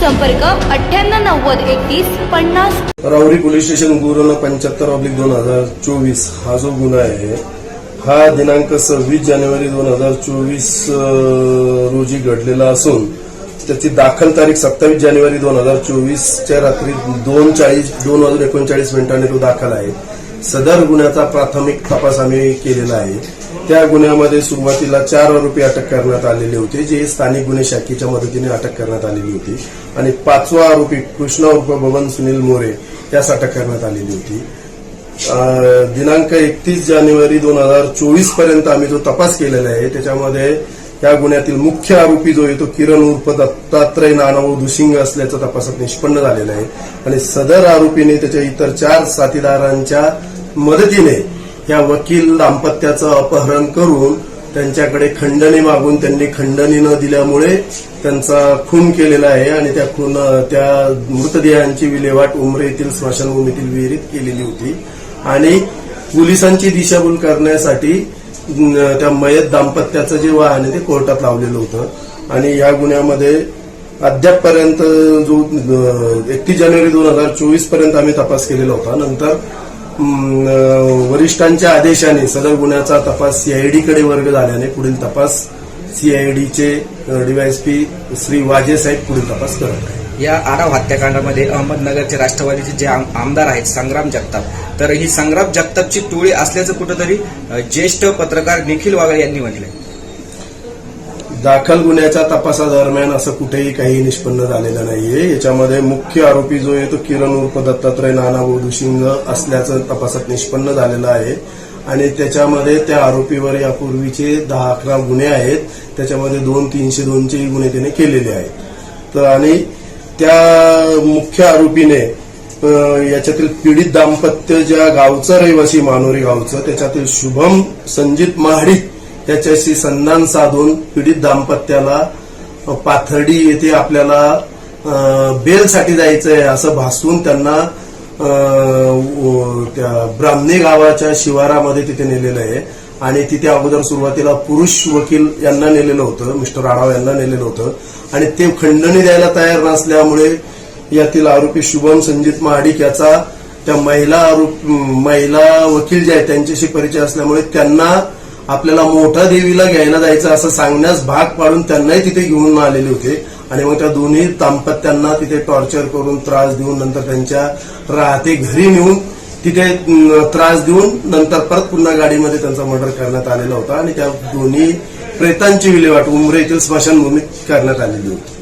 संपर्क अठ्ठ्याण्णव नव्वद एकतीस पन्नास. राहुरी पोलीस स्टेशन गुरुनं पंच्याहत्तर ऑब्लिक दोन हजार चोवीस हा जो गुन्हा आहे हा दिनांक सव्वीस जानेवारी दोन हजार चोवीस रोजी घडलेला असून त्याची दाखल तारीख सत्तावीस जानेवारी दोन हजार चोवीसच्या रात्री दोन चाळीस दोन वाजून एकोणचाळीस मिनिटांनी तो दाखल आहे. सदर गुन्ह्याचा प्राथमिक तपास आम्ही केलेला आहे. त्या गुन्ह्यामध्ये सुरुवातीला चार आरोपी अटक करण्यात आलेले होते जे स्थानिक गुन्हे शाखेच्या मदतीने अटक करण्यात आलेली होती. आणि पाचवा आरोपी कृष्णा उर्फ बबन सुनील मोरे यास अटक करण्यात आलेली होती. दिनांक एकतीस जानेवारी दोन हजार चोवीसपर्यंत आम्ही जो तपास केलेला आहे त्याच्यामध्ये या गुन्ह्यातील मुख्य आरोपी जो आहे तो किरण उर्फ दत्तात्रय नानाभाऊ दुसिंग असल्याचं तपासात निष्पन्न झालेलं आहे. आणि सदर आरोपीने त्याच्या इतर चार साथीदारांच्या मदतीने या वकील दाम्पत्याचं अपहरण करून त्यांच्याकडे खंडणी मागून त्यांनी खंडणी न दिल्यामुळे त्यांचा खून केलेला आहे आणि त्या खून त्या मृतदेहांची विल्हेवाट उमरे येथील स्मशानभूमीतील विहिरीत केलेली होती. आणि पोलिसांची दिशाभूल करण्यासाठी त्या मयत दाम्पत्याचं जे वाहन आहे ते कोर्टात लावलेलं होतं. आणि या गुन्ह्यामध्ये अद्यापपर्यंत जो एकतीस जानेवारी दोन हजार चोवीसपर्यंत आम्ही तपास केलेला होता. नंतर वरिष्ठांच्या आदेशाने सदर गुन्ह्याचा तपास सीआयडीकडे वर्ग झाल्याने पुढील तपास सीआयडीचे डीवायएसपी श्री वाजे साहेब पुढील तपास करत आहेत. या आराव हत्याकांडामध्ये अहमदनगरचे राष्ट्रवादीचे जे आम- आमदार आहेत संग्राम जगताप. तर ही संग्राम जगतापची टोळी असल्याचं कुठंतरी ज्येष्ठ पत्रकार निखिल वागळे यांनी म्हटलंय. दाखल गुन्ह्याच्या तपासादरम्यान असं कुठेही काही निष्पन्न झालेलं नाहीये. याच्यामध्ये मुख्य आरोपी जो आहे तो किरण उर्फ दत्तात्रय नानाभाऊ दुशिंग असल्याचं तपासात निष्पन्न झालेलं आहे. आणि त्याच्यामध्ये त्या आरोपीवर यापूर्वीचे दहा अकरा गुन्हे आहेत. त्याच्यामध्ये दोन तीनशे दोनचे गुन्हे त्याने केलेले आहेत. तर आणि त्या मुख्य आरोपीने याच्यातील पीडित दाम्पत्य ज्या गावचं रहिवासी मानोरी गावचं त्याच्यातील शुभम संजित महाडिक त्याच्याशी संधान साधून पीडित दाम्पत्याला पाथर्डी येथे आपल्याला बेलसाठी जायचं आहे असं भासवून त्यांना त्या ब्राह्मणे गावाच्या शिवारामध्ये तिथे नेलेलं आहे. आणि तिथे अगोदर सुरुवातीला पुरुष वकील यांना नेलेलं होतं मिस्टर आढाव यांना नेलेलं होतं. आणि ते खंडणी द्यायला तयार नसल्यामुळे यातील आरोपी शुभम संजित महाडिक याचा त्या महिला आरोप महिला वकील जे आहेत त्यांच्याशी परिचय असल्यामुळे त्यांना आपल्याला मोठ्या देवीला घ्यायला जायचं असं सांगण्यास भाग पाडून त्यांनाही तिथे घेऊन आलेले होते. आणि मग त्या दोन्ही दाम्पत्यांना तिथे टॉर्चर करून त्रास देऊन नंतर त्यांच्या राहते घरी नेऊन तिथे त्रास देऊन नंतर परत पुन्हा गाडीमध्ये त्यांचा मर्डर करण्यात आलेला होता. आणि त्या दोन्ही प्रेतांची विल्हेवाट उमरे येथील स्मशानभूमीत करण्यात आलेली होती.